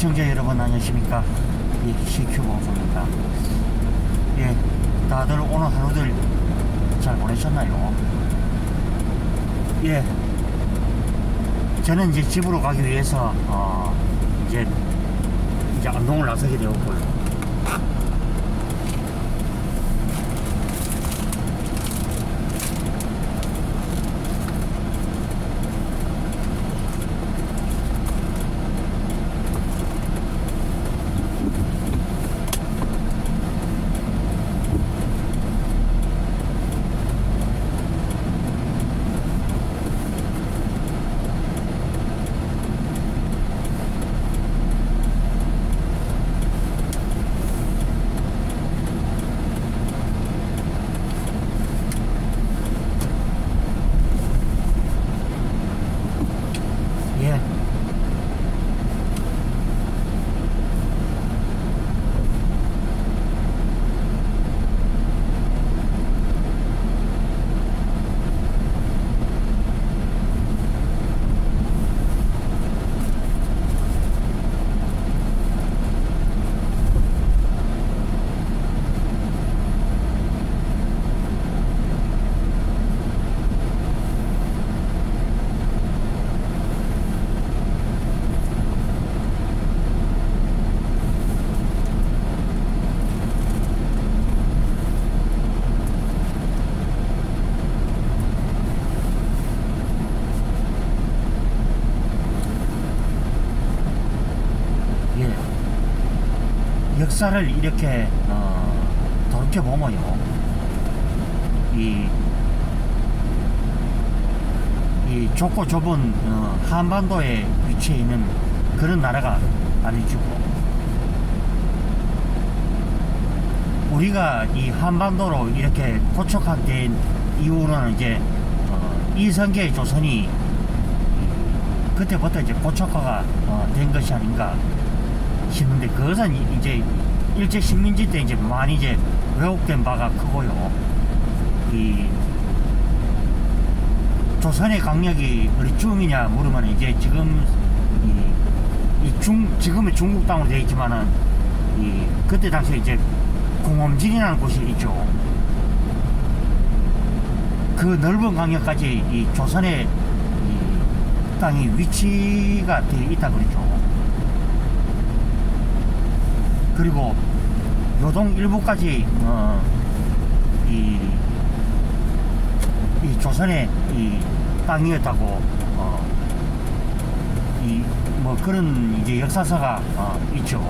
시청자 여러분 안녕하십니까? 이 CQ 방송입니다. 예 다들 오늘 하루들 잘 보내셨나요? 예. 저는 이제 집으로 가기 위해서 어 이제 이제 안동을 나서게 되었고요 예 예. 역사를 이렇게 어, 돌이켜 보면요, 이, 이 좁고 좁은 어, 한반도에 위치해 있는 그런 나라가 아니죠. 우리가 이 한반도로 이렇게 고촉화된 이유는 이제 어, 이성계 조선이 그때부터 이제 고촉화가 어, 된 것이 아닌가 싶는데 그것은 이- 이제 일제 식민지 때 이제 많이 이제 왜곡된 바가 크고요. 이 조선의 강력이 어디 쯤이냐 물으면 이제 지금 이, 이 중, 지금의 중국 땅으로 되어 있지만은 이 그때 당시에 이제 공엄진이라는 곳이 있죠. 그 넓은 강역까지 이 조선의 이 땅이 위치가 되어 있다 그러죠. 그리고 요동 일부까지 어, 이, 이 조선의 이 땅이었다고 어, 이뭐 그런 이제 역사서가 어, 있죠.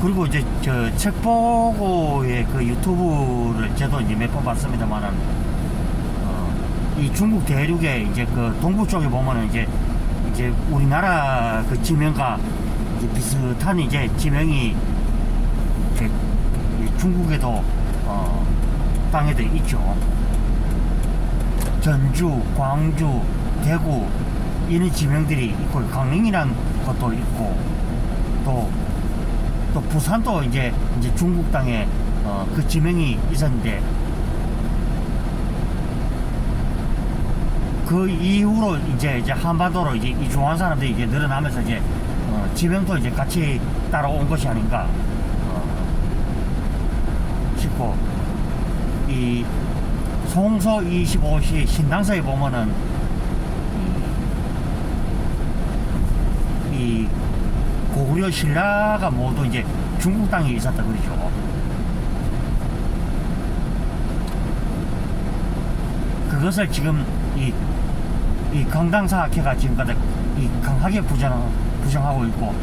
그리고 이제 저 책보고의 그 유튜브를 저도 이제 몇 번 봤습니다만은 어, 이 중국 대륙의 이제 그 동부 쪽에 보면은 이제 이제 우리나라 그 지명과 이제 비슷한 이제 지명이 이제 이 중국에도 어, 땅에도 있죠. 전주, 광주, 대구 이런 지명들이 있고 강릉이란 것도 있고 또 또 부산도 이제 이제 중국 땅에 어, 그 지명이 있었는데 그 이후로 이제 이제 한반도로 이제 이주한 사람들이 이제 늘어나면서 이제 어, 지명도 이제 같이 따라온 것이 아닌가 어, 싶고 이 송서 25시 신당서에 보면은 이, 이 고구려 신라가 모두 이제 중국 땅에 있었다 그러죠. 그것을 지금 이, 이 강당사학회가 지금까지 이 강하게 부정, 부정하고 있고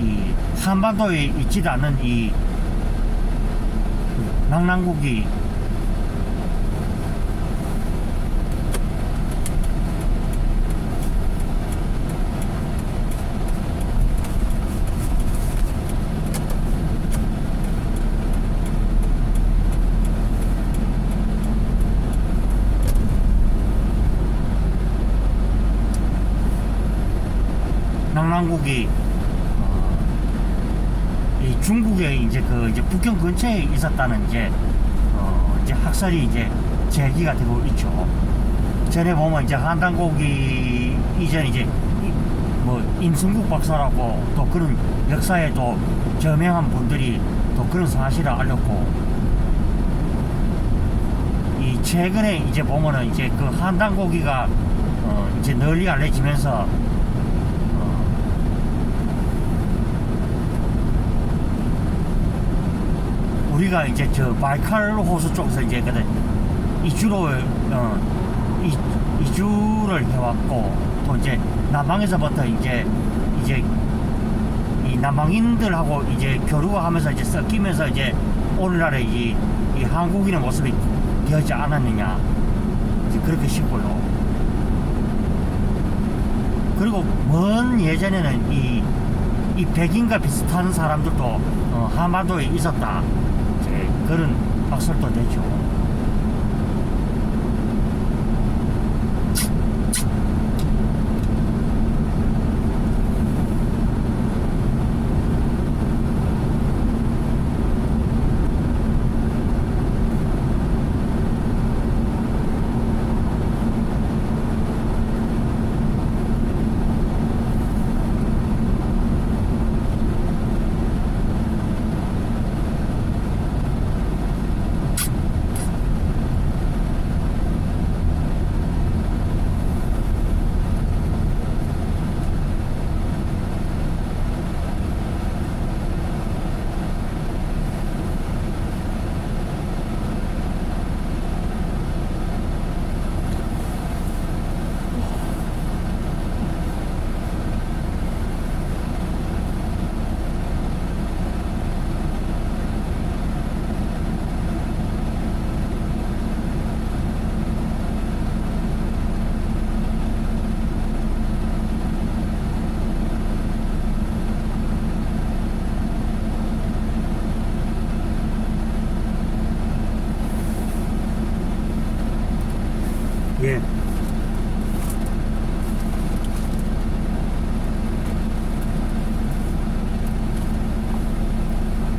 이 한반도에 있지도 않는 이 망랑국이 남한국이 어, 이 중국에 이제 그 이제 북경 근처에 있었다는 이제 어, 이제 학설이 이제 제기가 되고 있죠. 전에 보면 이제 한단고기 이전 이제 이- 뭐 임승국 박사라고 또 그런 역사에 또 저명한 분들이 또 그런 사실을 알렸고 이 최근에 이제 보면은 이제 그 한단고기가 어 이제 널리 알려지면서 어 우리가 이제 저 바이칼 호수 쪽에서 이제 그 이주로 어 이, 이주를 해왔고 또 이제 남방에서부터 이제 이제 이 남방인들하고 이제 교류하면서 이제 섞이면서 이제 오늘날의 이, 이 한국인의 모습이 되었지 않았느냐 그렇게 싶고요. 그리고 먼 예전에는 이, 이 백인과 비슷한 사람들도 어, 한반도에 있었다. 그런 박설도 되죠. 예.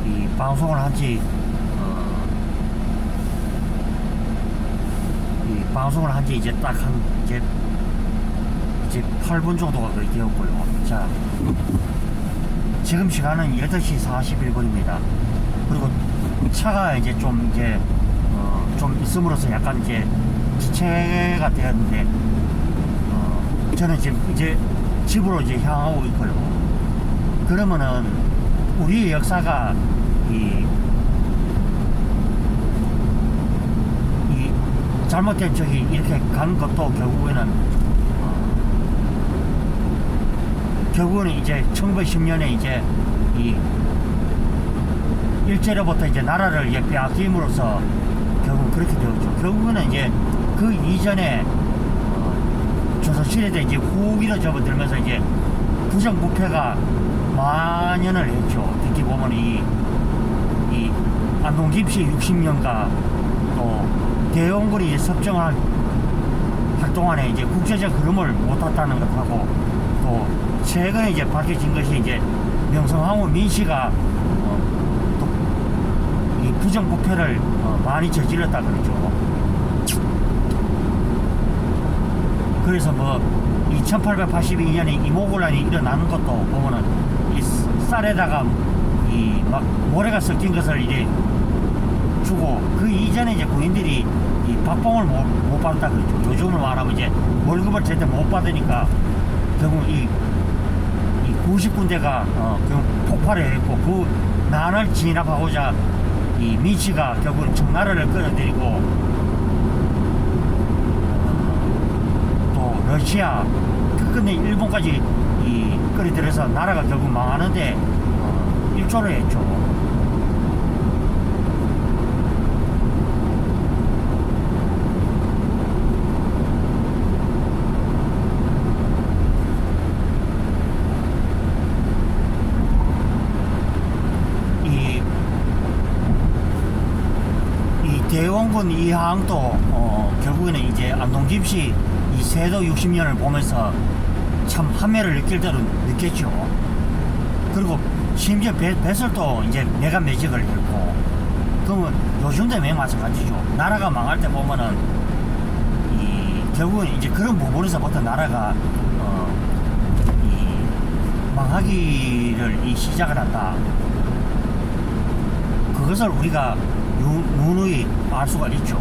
이 방송을 한지 어, 이 방송을 한지 이제 딱 한 이제 이제 8분 정도가 거의 되었고요. 자, 지금 시간은 8시 41분입니다. 그리고 차가 이제 좀 이제 어, 좀 있음으로써 약간 이제 지체가 되었는데 어, 저는 지금 이제 집으로 이제 향하고 있고요. 그러면은 우리의 역사가 이, 이 잘못된 쪽이 이렇게 가는 것도 결국에는 어, 결국은 이제 1910년에 이제 이 일제로부터 이제 나라를 이제 빼앗김으로써 결국 그렇게 되었죠. 결국에는 이제 그 이전에 어, 조선시대 이제 후기로 접어들면서 이제 부정부패가 만연을 했죠. 특히 보면 이, 이 안동김씨 60년과 또 대원군이 이제 섭정할 할 동안에 이제 국제적 흐름을 못 탔다는 것하고 또 최근에 이제 밝혀진 것이 이제 명성황후 민씨가 어, 또이 부정부패를 어, 많이 저질렀다 그러죠. 그래서 뭐 2882년에 이모곤란이 일어나는 것도 보면은 이 쌀에다가 이 막 모래가 섞인 것을 이제 주고 그 이전에 이제 군인들이 이 박봉을 못, 못 받았다 그랬죠. 요즘으로 말하면 이제 월급을 제대로 못 받으니까 결국 이, 이 90군대가 어, 결국 폭발을 했고 그 난을 진압하고자 이 민씨가 결국은 청나라를 끌어들이고 또 러시아 끝내 일본까지 이 끌어들여서 나라가 결국 망하는데 어, 일조를 했죠. 이, 이 대원군 이항도 어, 결국에는 이제 안동김씨 이 세도 60년을 보면서 참 함해를 느낄 때로 느꼈죠. 그리고 심지어 배, 배설도 이제 내가 매직을 했고 그러면 요즘도 매 마찬가지죠. 나라가 망할 때 보면은 이 결국은 이제 그런 부분에서부터 나라가 어, 이 망하기를 이 시작을 한다. 그것을 우리가 유, 누누이 알 수가 있죠.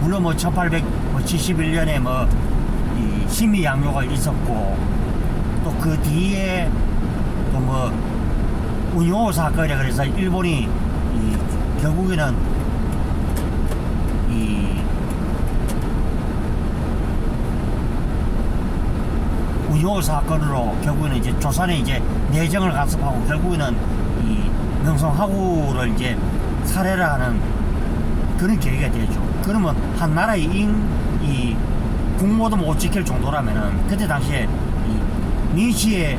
물론 뭐 1871년에 뭐이 심의 양요가 있었고 또 그 뒤에 또뭐 운용호 사건이라 그래서 일본이 이 결국에는 이 운용호 사건으로 결국에는 이제 조선에 이제 내정을 간섭하고 결국에는 이 명성하구를 이제 살해를 하는 그런 계기가 되죠. 그러면 한 나라의 인, 이 국모도 못 지킬 정도라면은 그때 당시에 이 민씨의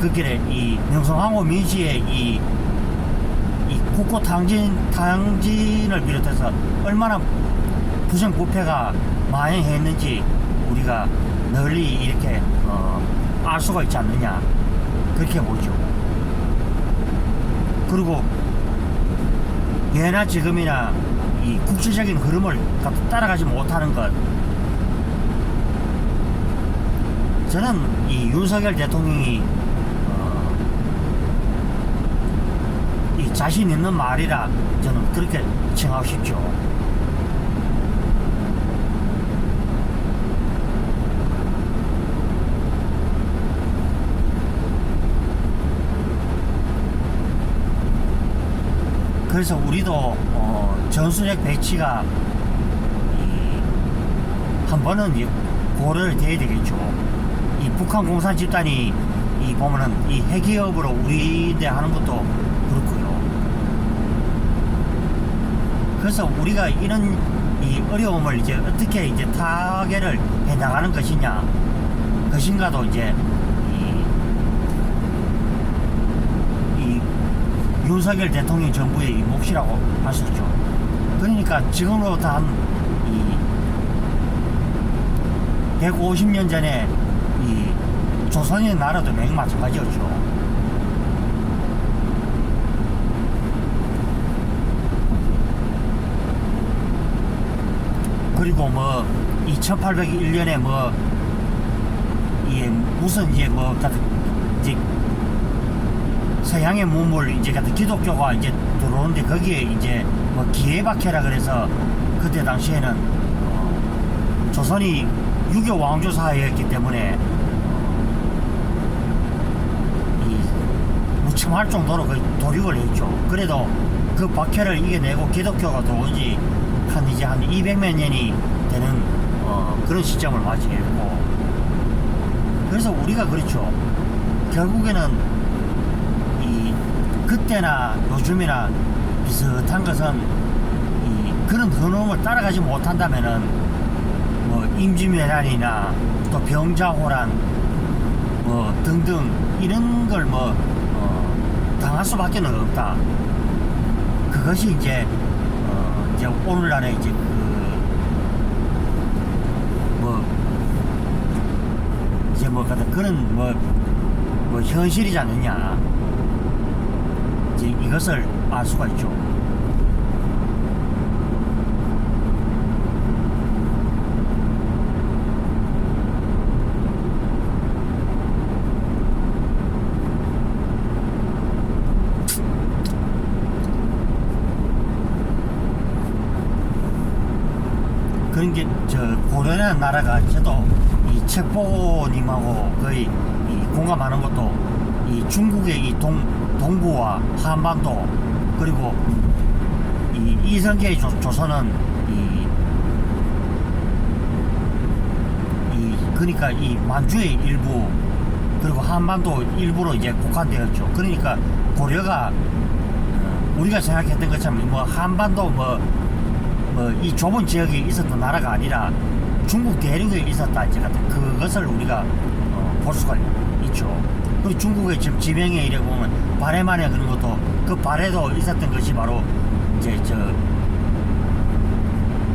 그 길에 이 명성황후 민씨의 이, 이 국고 탕진 탕진을 비롯해서 얼마나 부정부패가 만연했는지 우리가 널리 이렇게 어, 알 수가 있지 않느냐 그렇게 보죠. 그리고 예나 지금이나 이 국제적인 흐름을 따라가지 못하는 것 저는 이 윤석열 대통령이 어, 이 자신 있는 말이라 저는 그렇게 칭하고 싶죠. 그래서 우리도 어, 전술핵 배치가 이, 한 번은 고려를 돼야 되겠죠. 이 북한 공산 집단이 이 보면은 이 핵기업으로 우리 대 하는 것도 그렇고요. 그래서 우리가 이런 이 어려움을 이제 어떻게 이제 타개를 해 나가는 것이냐 것인가도 이제 윤석열 대통령 정부의 이 몫이라고 할 수 있죠. 그러니까 지금으로부터 한이 150년 전에 이 조선의 나라도 매우 마찬가지였죠. 그리고 뭐 2801년에 뭐 이게 무슨 이제 뭐 같은 이제 서양의 문물 이제 같은 기독교가 이제 들어오는데 거기에 이제 뭐 기회박해라 그래서 그때 당시에는 어, 조선이 유교 왕조 사회였기 때문에 이 무침할 정도로 거의 도륙을 했죠. 그래도 그 박해를 이겨내고 기독교가 들어온 지 한 이제 한 200몇 년이 되는 어, 그런 시점을 맞이했고 그래서 우리가 그렇죠. 결국에는 이 그때나 요즘이나 비슷한 것은 이 그런 흐름을 따라가지 못한다면은 뭐 임진왜란이나 또 병자호란 뭐 등등 이런 걸뭐 어, 당할 수밖에 는 없다. 그것이 이제 어, 이제 오늘날의 이제 그뭐 이제 뭐 그런 뭐, 뭐 현실이지 않느냐 이제 이것을 알 수가 있죠. 그런 게 저 고려라는 나라가 저도 이 책보님하고 거의 이 공감하는 것도 이 중국의 이 동, 동부와 한반도 그리고 이 이성계의 조, 조선은 이, 이 그러니까 이 만주의 일부 그리고 한반도 일부로 이제 국한되었죠. 그러니까 고려가 어, 우리가 생각했던 것처럼 뭐 한반도 뭐 뭐 이 좁은 지역에 있었던 나라가 아니라 중국 대륙에 있었다 같은 그것을 우리가 어, 볼 수가 있죠. 그리고 중국의 지금 지명에 이래 보면 발해만에 그런 것도 그 발해도 있었던 것이 바로 이제 저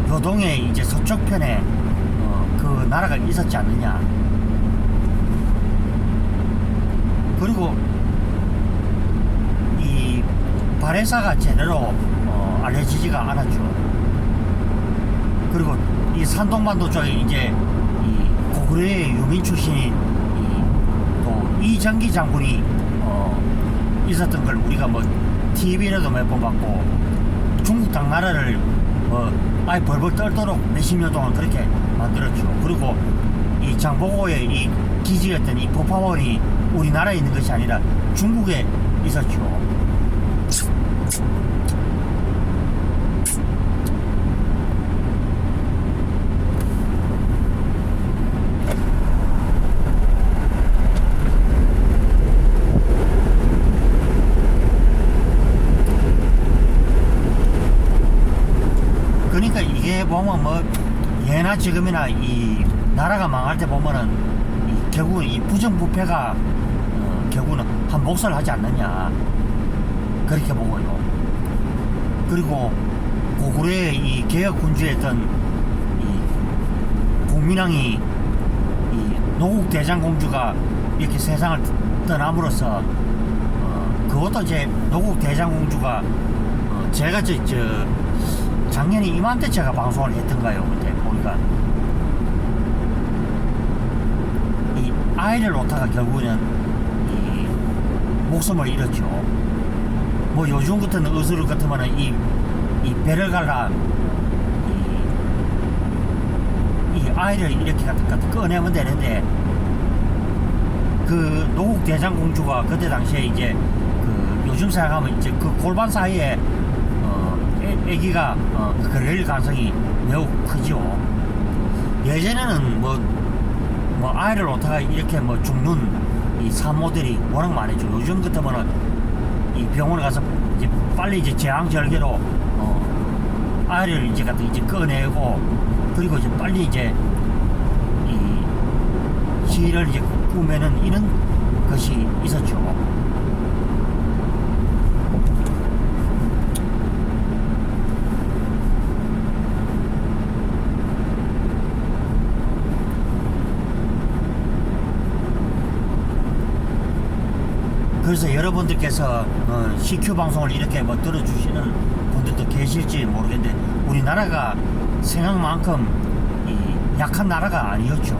요동의 이제 서쪽 편에 어, 그 나라가 있었지 않느냐. 그리고 이 발해사가 제대로 어, 알려지지가 않았죠. 그리고 이 산동반도 쪽에 이제 이 고구려의 유민 출신인 이, 또 이정기 장군이 어, 있었던 걸 우리가 뭐 TV에도 몇 번 봤고 중국 당나라를 뭐 아예 벌벌 떨도록 몇십 년 동안 그렇게 만들었죠. 그리고 이 장보고의 이 기지였던 이 포파원이 우리나라에 있는 것이 아니라 중국에 있었죠. 그러니까 이게 보면 뭐 예나 지금이나 이 나라가 망할 때 보면은 이 결국은 이 부정부패가 어, 결국은 한 몫을 하지 않느냐 그렇게 보고요. 그리고 고구려의 이 개혁 군주였던 이 국민왕이 이 노국 대장공주가 이렇게 세상을 떠남으로써 어, 그것도 이제 노국 대장공주가 어, 제가 저, 저 작년에 이맘때 제가 방송을 했던가요 그때 보니까. 이 아이를 놓다가 결국에는 이 목숨을 잃었죠. 뭐 요즘 같은 의술 같으면은 이, 이 배를 갈라 이, 이 아이를 이렇게 꺼내면 되는데 그 노국 대장공주가 그때 당시에 이제 그 요즘 생각하면 이제 그 골반 사이에 어, 애, 애기가 어, 걸릴 가능성이 매우 크죠. 예전에는 뭐, 뭐 아이를 놓다가 이렇게 뭐 죽는 이 산모들이 워낙 많았죠. 요즘 같으면은 이 병원에 가서 이제 빨리 이제 재앙절개로 어, 아이를 이제 갖다 이제 꺼내고 그리고 이제 빨리 이제 이 시를 이제 꾸매는 이런 것이 있었죠. 그래서 여러분들께서 어, CQ 방송을 이렇게 뭐 들어주시는 분들도 계실지 모르겠는데 우리나라가 생각만큼 이 약한 나라가 아니었죠.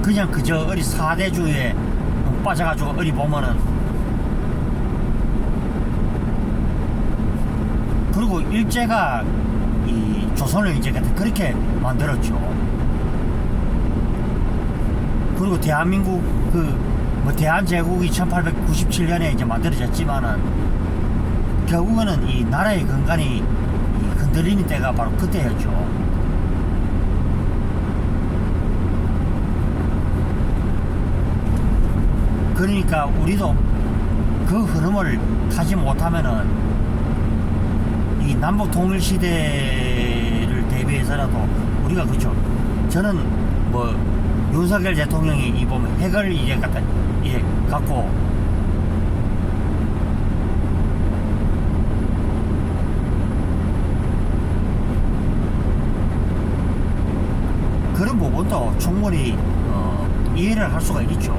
그냥 그저 어리 사대주의에 빠져가지고 어리 보면은 그리고 일제가 이 조선을 이제 그렇게 만들었죠. 그리고 대한민국 그 뭐 대한제국이 1897년에 이제 만들어졌지만은 결국에는 이 나라의 근간이 이 흔들리는 때가 바로 그때였죠. 그러니까 우리도 그 흐름을 타지 못하면은 이 남북 통일 시대를 대비해서라도 우리가 그죠. 저는 뭐 윤석열 대통령이 이 보면 핵을 이제 갖다 예 갖고 그런 부분도 충분히 어, 이해를 할 수가 있죠.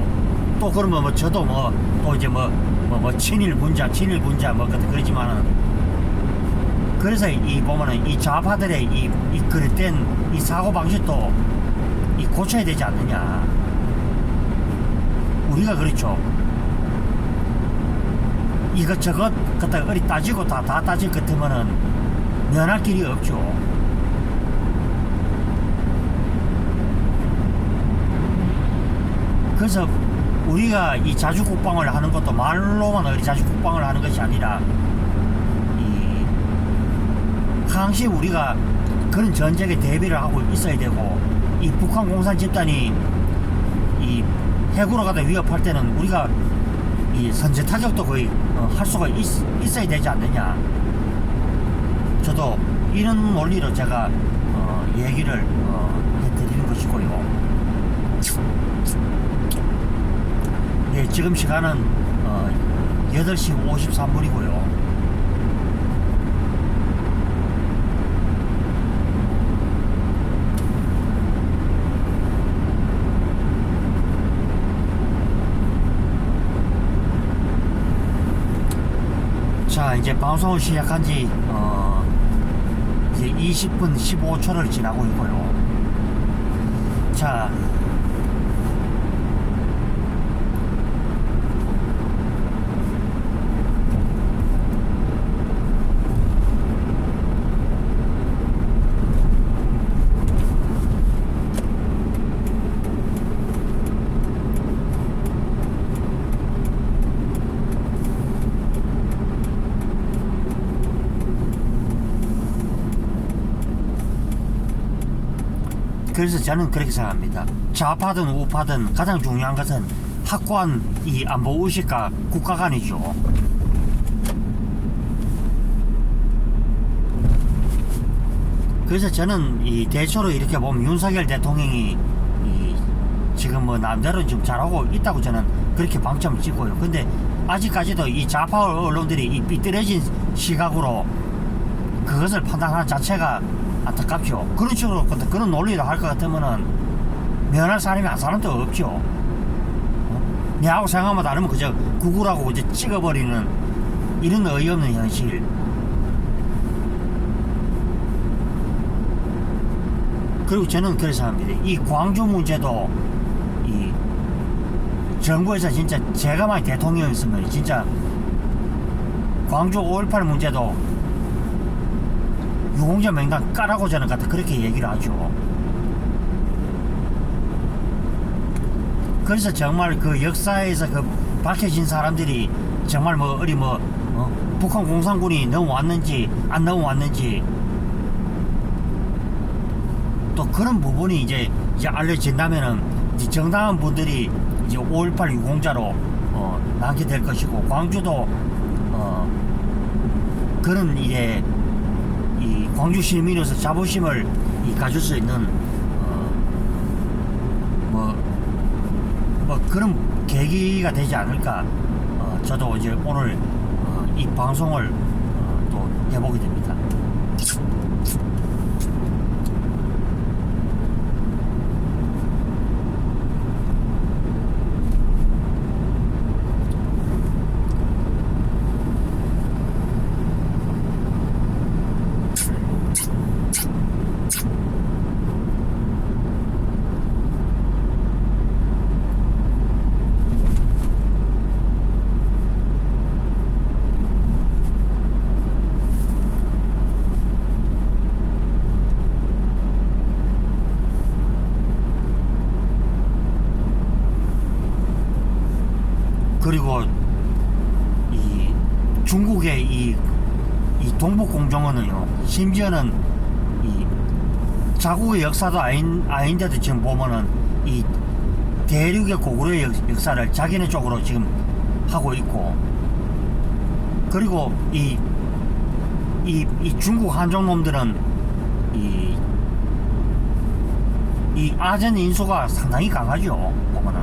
또 그러면 뭐 저도 뭐 또 이제 뭐 뭐 뭐 친일 군자 친일 군자 뭐 그러지만은 그래서 이 보면은 이 좌파들의 이, 이 그릇된 이 사고 방식도 이 고쳐야 되지 않느냐. 우리가 그렇죠. 이것 저것 갖다 어리 따지고 다, 다 따질 것 같으면은 면할 길이 없죠. 그래서 우리가 이 자주국방을 하는 것도 말로만 어리 자주국방을 하는 것이 아니라 이 항시 우리가 그런 전쟁에 대비를 하고 있어야 되고 이 북한 공산 집단이 이 핵으로 가다 위협할 때는 우리가 이 선제 타격도 거의 어, 할 수가 있, 있어야 되지 않느냐. 저도 이런 논리로 제가 어, 얘기를 어, 해드리는 것이고요. 네, 지금 시간은 어, 8시 53분이고요. 자, 이제 방송을 시작한 지, 어, 이제 20분 15초를 지나고 있고요. 자. 그래서 저는 그렇게 생각합니다. 좌파든 우파든 가장 중요한 것은 확고한 이 안보 의식과 국가 간이죠. 그래서 저는 이 대초로 이렇게 보면 윤석열 대통령이 이 지금 뭐 남대로 좀 잘하고 있다고 저는 그렇게 방점을 찍고요. 근데 아직까지도 이 좌파 언론들이 이 삐뚤어진 시각으로 그것을 판단하는 자체가 안타깝죠. 그런 식으로 근데 그런 논리를 할 것 같으면은 면할 사람이 한 사람도 없죠. 어? 내하고 생각만 다르면 그저 구구라고 이제 찍어버리는 이런 어이없는 현실. 그리고 저는 그래서 합니다. 이 광주 문제도 이 정부에서 진짜 제가 만약 대통령이었으면 진짜 광주 5.18 문제도 유공자 명단 까라고 저는 갖다 그렇게 얘기를 하죠. 그래서 정말 그 역사에서 그 밝혀진 사람들이 정말 뭐 어디 뭐 어? 북한 공산군이 넘어왔는지 안 넘어왔는지 또 그런 부분이 이제 이제 알려진다면은 이제 정당한 분들이 이제 5.18 유공자로 어, 나게 될 것이고 광주도 어, 그런 이제 이 광주 시민으로서 자부심을 이 가질 수 있는 어, 뭐, 뭐 그런 계기가 되지 않을까 어, 저도 이제 오늘 어, 이 방송을 어, 또 해보게 됩니다. 그리고 이 중국의 이, 이 동북 공정원은요 심지어는 이 자국의 역사도 아닌 아닌데도 지금 보면은 이 대륙의 고구려의 역- 역사를 자기네 쪽으로 지금 하고 있고 그리고 이, 이, 이 중국 한족 놈들은 이, 이 아전 인수가 상당히 강하죠 보면은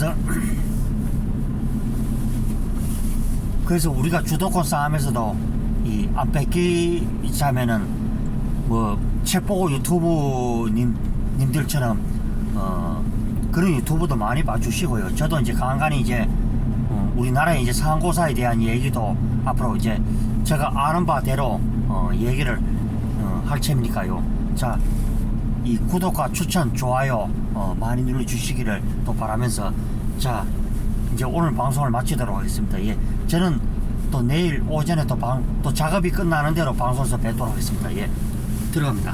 그래서 그래서 우리가 주도권 싸움에서도 이 안 뺏기자면은 뭐 책보고 유튜브님들처럼 어 그런 유튜브도 많이 봐주시고요. 저도 이제 간간히 이제 어, 우리나라의 이제 상고사에 대한 얘기도 앞으로 이제 제가 아는 바대로 어, 얘기를 어, 할 채니까요. 자, 이 구독과 추천, 좋아요, 어, 많이 눌러주시기를 또 바라면서 자 이제 오늘 방송을 마치도록 하겠습니다. 예, 저는 또 내일 오전에 또 방 또 작업이 끝나는 대로 방송에서 뵙도록 하겠습니다. 예, 들어갑니다.